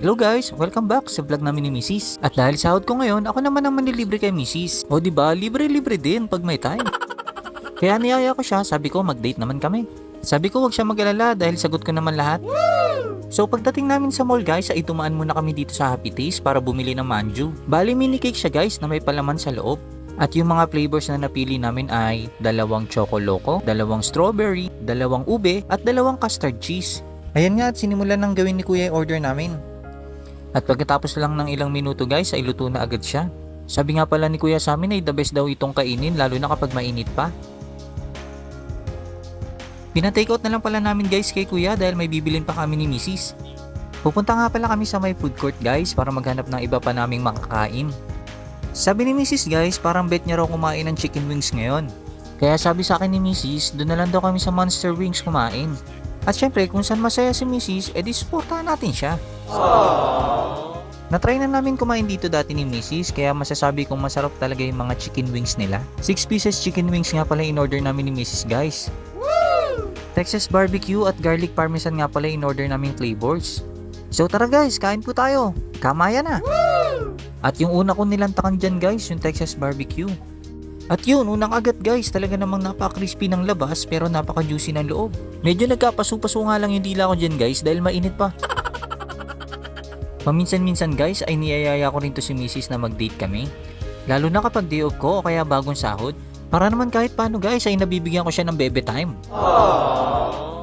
Hello guys, welcome back sa vlog namin ni Mrs. At dahil sahod ko ngayon, ako naman ang manilibre kay Mrs. O ba, libre-libre din pag may time. Kaya niyaya ko siya, sabi ko mag-date naman kami. Sabi ko wag siya mag-alala dahil sagot ko naman lahat. So pagdating namin sa mall guys, ay tumaan muna kami dito sa Happy Taste para bumili ng manju. Bali mini cake siya guys na may palaman sa loob. At yung mga flavors na napili namin ay dalawang choco loco, dalawang strawberry, dalawang ube, at dalawang custard cheese. Ayan nga at sinimulan ng gawin ni kuya yung order namin. At pagkatapos lang ng ilang minuto guys ay luto na agad siya. Sabi nga pala ni kuya sa amin ay the best daw itong kainin lalo na kapag mainit pa. Pinatake out na lang pala namin guys kay kuya dahil may bibilin pa kami ni misis. Pupunta nga pala kami sa may food court guys para maghanap ng iba pa naming makakain. Sabi ni misis guys parang bet niya raw kumain ng chicken wings ngayon. Kaya sabi sa akin ni misis doon na lang daw kami sa monster wings kumain. At syempre kung saan masaya si misis edi supportahan natin siya. Natry na namin kumain dito dati ni Mrs. kaya masasabi kong masarap talaga yung mga chicken wings nila. 6 pieces chicken wings nga pala in order namin ni Mrs. guys. Texas barbecue at garlic parmesan nga pala in order naming flavors. So tara guys, kain po tayo. Kamaya na. At yung una ko nilantakan dyan guys, yung Texas barbecue. At yun, unang agad guys, talaga namang napaka-crispy ng labas pero napaka-juicy ng loob. Medyo nagkapaso-paso nga lang yung dila ko dyan guys dahil mainit pa. Paminsan-minsan guys ay niyayaya ko rin to si Mrs. na mag-date kami. Lalo na kapag day off ko o kaya bagong sahod. Para naman kahit paano guys ay nabibigyan ko siya ng bebe time.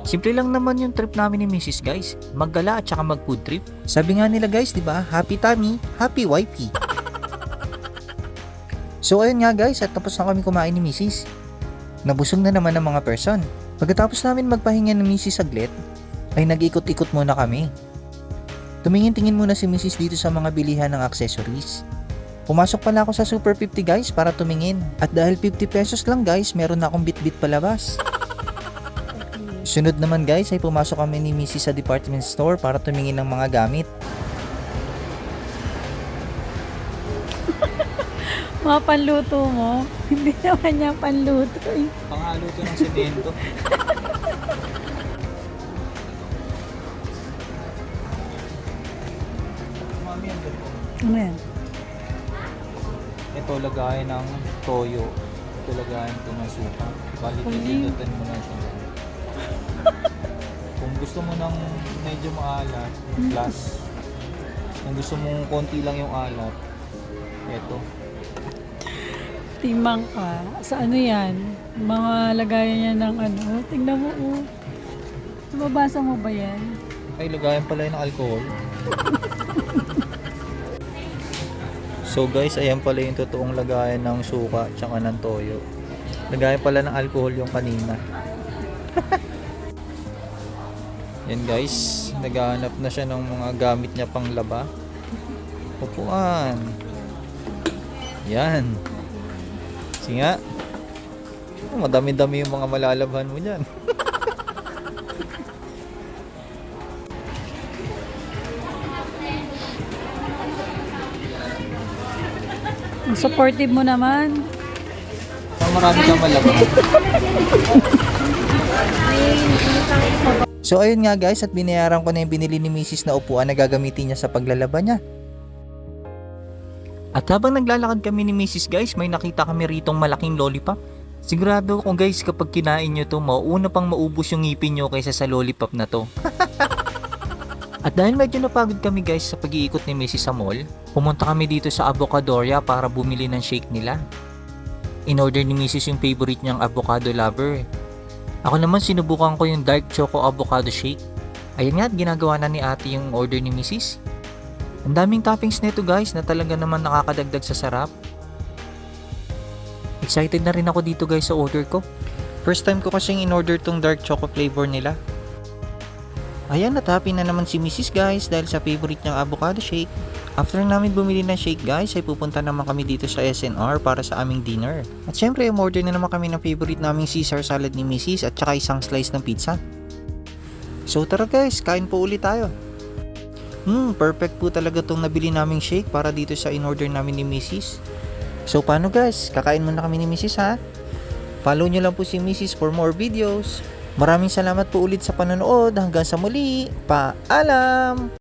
Simple lang naman yung trip namin ni Mrs. guys. Maggala at saka mag food trip. Sabi nga nila guys, di ba? Happy tummy, happy wifey. so ayun nga guys, at tapos na kami kumain ni Mrs. Nabusog na naman ng mga person. Pagkatapos namin magpahinga ni Mrs. saglit, ay nag-ikot-ikot muna kami. Tumingin-tingin muna si Mrs. dito sa mga bilihan ng accessories. Pumasok pala ako sa Super 50 guys para tumingin. At dahil 50 pesos lang guys, meron na akong bit-bit palabas. Sunod naman guys ay pumasok kami ni Mrs. sa department store para tumingin ng mga gamit. Mga panluto mo. Hindi naman niya panluto eh. Pangalo to ng semento. Ano yan? Ito lagayan ng toyo. Ito lagayan ito ng suka. Bali, Uy. pindutan mo na siya. Kung gusto mo ng medyo maalat, plus kung gusto mong konti lang yung alat, ito. Timang ka. Sa ano yan? Mga lagayan niya ng ano. Tingnan mo oh. Nababasa mo ba yan? Ay, lagayan pala yun ng alcohol. so guys, ayan pala yung totoong lagayan ng suka tsaka ng toyo. Lagayan pala ng alcohol yung kanina. yan guys, naghahanap na siya ng mga gamit niya pang laba. Upuan. Yan. Oh, Madami-dami yung mga malalabhan mo dyan. Ang supportive mo naman. Marami kang malabang. So ayun nga guys at binayaran ko na yung binili ni Mrs. na upuan na gagamitin niya sa paglalaba niya. At habang naglalakad kami ni Mrs. guys, may nakita kami ritong malaking lollipop. Sigurado ako guys kapag kinain nyo to, mauuna pang maubos yung ngipin nyo kaysa sa lollipop na to. At dahil medyo napagod kami guys sa pag-iikot ni Mrs. sa mall, pumunta kami dito sa Avocadoria para bumili ng shake nila. In order ni Mrs. yung favorite niyang avocado lover. Ako naman sinubukan ko yung dark choco avocado shake. Ayun nga ginagawa na ni ate yung order ni Mrs. Ang daming toppings nito guys na talaga naman nakakadagdag sa sarap. Excited na rin ako dito guys sa order ko. First time ko kasing in-order tong dark choco flavor nila. Ayan, at happy na naman si Mrs. guys dahil sa favorite niyang avocado shake. After namin bumili ng shake guys, ay pupunta naman kami dito sa SNR para sa aming dinner. At syempre, umorder na naman kami ng favorite naming Caesar salad ni Mrs. at saka isang slice ng pizza. So tara guys, kain po ulit tayo. Hmm, perfect po talaga tong nabili naming shake para dito sa in-order namin ni Mrs. So paano guys, kakain muna kami ni Mrs. ha? Follow nyo lang po si Mrs. for more videos. Maraming salamat po ulit sa panonood. Hanggang sa muli. Paalam!